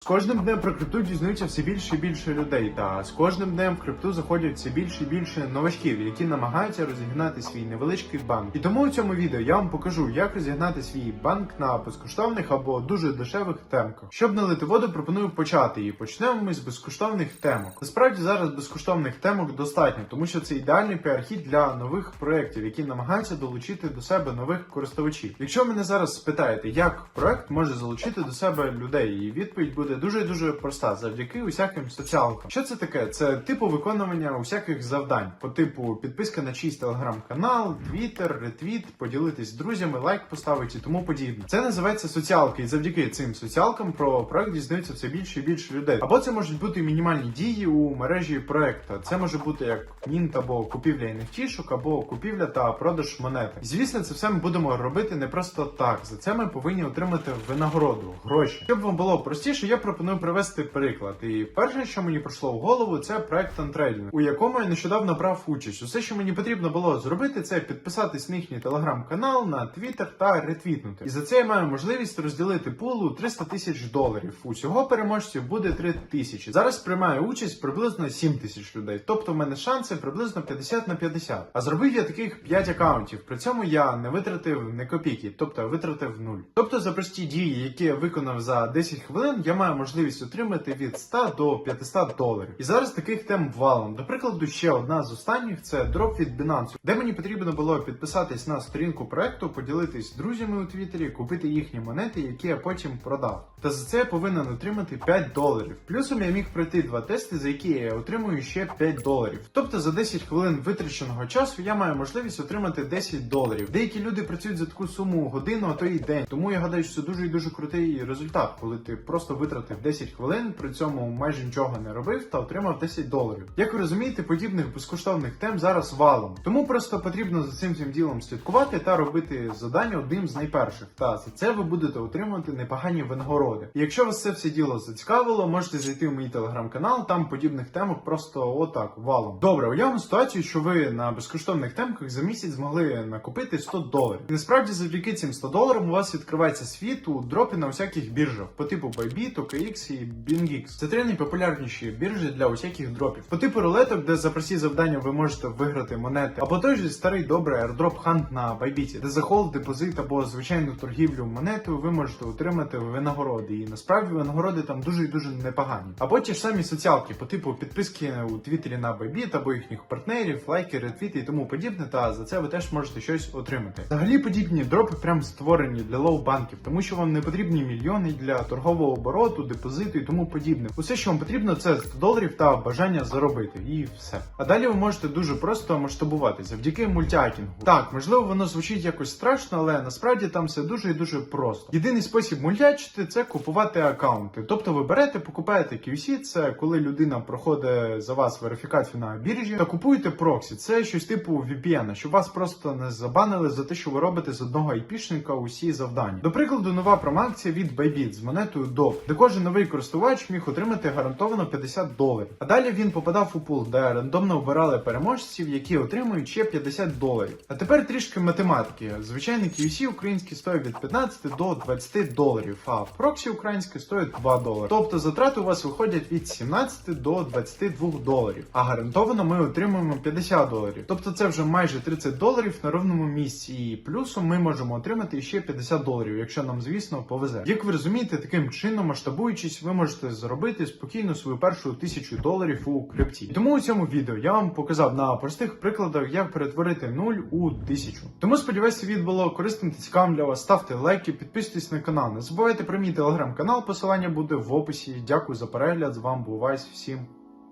З кожним днем про крипту дізнаються все більше і більше людей, та з кожним днем в крипту заходять все більше і більше новачків, які намагаються розігнати свій невеличкий банк. І тому у цьому відео я вам покажу, як розігнати свій банк на безкоштовних або дуже дешевих темках. Щоб не лити воду, пропоную почати. І почнемо ми з безкоштовних темок. Насправді зараз безкоштовних темок достатньо, тому що це ідеальний піар-хід для нових проєктів, які намагаються долучити до себе нових користувачів. Якщо мене зараз спитаєте, як проект може залучити до себе людей, і відповідь буде дуже дуже проста завдяки усяким соціалкам. Що це таке? Це типу виконування усяких завдань, по типу підписка на чийсь телеграм-канал, твіттер, ретвіт, поділитись з друзями, лайк поставити і тому подібне. Це називається соціалки, і завдяки цим соціалкам про проект дізнаються все більше і більше людей. Або це можуть бути мінімальні дії у мережі проекта. Це може бути як мінт або купівля NFT-шок, або купівля та продаж монети. Звісно, це все ми будемо робити не просто так. За це ми повинні отримати винагороду, гроші. Щоб вам було простіше, я пропоную привести приклад. І перше, що мені прийшло в голову, це проект Untrailing, у якому я нещодавно брав участь. Усе, що мені потрібно було зробити, це підписатись на їхній телеграм-канал, на твіттер та ретвітнути. І за це я маю можливість розділити пулу 300 тисяч доларів. Усього переможців буде 3 тисячі. Зараз приймає участь приблизно 7 тисяч людей. Тобто в мене шанси приблизно 50 на 50. А зробив я таких 5 акаунтів. При цьому я не витратив не копійки, тобто витратив нуль. Тобто за прості дії, які я виконав за 10 хвилин, я маю можливість отримати від 100 до 500 доларів. І зараз таких тем валом. До прикладу, ще одна з останніх це дроп від Binance, де мені потрібно було підписатись на сторінку проекту, поділитись з друзями у Твіттері, купити їхні монети, які я потім продав. Та за це я повинен отримати 5 доларів. Плюсом я міг пройти два тести, за які я отримую ще 5 доларів. Тобто за 10 хвилин витраченого часу я маю можливість отримати 10 доларів. Деякі люди працюють за таку суму годину, а то й день. Тому я гадаю, що це дуже і дуже крутий результат, коли ти просто витратив 10 хвилин, при цьому майже нічого не робив та отримав 10 доларів. Як ви розумієте, подібних безкоштовних тем зараз валом. Тому просто потрібно за цим всім ділом слідкувати та робити завдання одним з найперших. Та за це ви будете отримувати непогані винагороди. І якщо вас це все діло зацікавило, можете зайти в мій телеграм-канал, там подібних темок просто отак валом. Добре, уявимо ситуацію, що ви на безкоштовних темках за місяць змогли накопити 100 доларів. І насправді завдяки цим 100 доларам у вас відкривається світ у дропі на усяких біржах по типу Bybit, OKX і BingX. Це три найпопулярніші біржі для усяких дропів. По типу рулеток, де за прості завдання ви можете виграти монети, або той же старий добрий airdrop хант на Bybit, де за холд, депозит або звичайну торгівлю монетою ви можете отримати винагороди. І насправді винагороди там дуже і дуже непогані. Або ті ж самі соціалки, по типу підписки у Твіттері на Bybit або їхніх партнерів, лайки, ретвіти і тому подібне. Та за це ви теж можете щось отримати. Взагалі подібні дропи прям створені для лоу банків, тому що вам не потрібні мільйони для торгового обороту, депозиту і тому подібне. Усе, що вам потрібно, це 100 доларів та бажання заробити, і все. А далі ви можете дуже просто масштабувати завдяки мультіакінгу. Так, можливо, воно звучить якось страшно, але насправді там все дуже і дуже просто. Єдиний спосіб мультячити це купувати аккаунти. Тобто ви берете, покупаєте QC, це коли людина проходить за вас верифікацію на біржі, та купуєте проксі. Це щось типу VPN, щоб вас просто не забанили за те, що ви робите з одного айпішника усі завдання. До прикладу, нова промакція від Bybit з монетою DOP, де кожен новий користувач міг отримати гарантовано 50 доларів. А далі він попадав у пул, де рандомно обирали переможців, які отримують ще 50 доларів. А тепер трішки математики. Звичайний QC український стоїть від 15 до 20 доларів, а проксі український стоїть 2 долари. Тобто затрати у вас виходять від 17 до 22 доларів. А гарантовано ми отримуємо 50 доларів. Тобто це вже майже 30 доларів на ровному місці. І плюсом ми можемо отримати ще 50 доларів, якщо нам, звісно, повезе. Як ви розумієте, таким чином масштабуючись, ви можете заробити спокійно свою першу тисячу доларів у крипті. Тому у цьому відео я вам показав на простих прикладах, як перетворити 0 у тисячу. Тому сподіваюся, відео було корисним та цікавим для вас. Ставте лайки, підписуйтесь на канал. Не забувайте про мій телеграм-канал. Посилання буде в описі. Дякую за перегляд. З вами був Вайс. Всім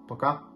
пока.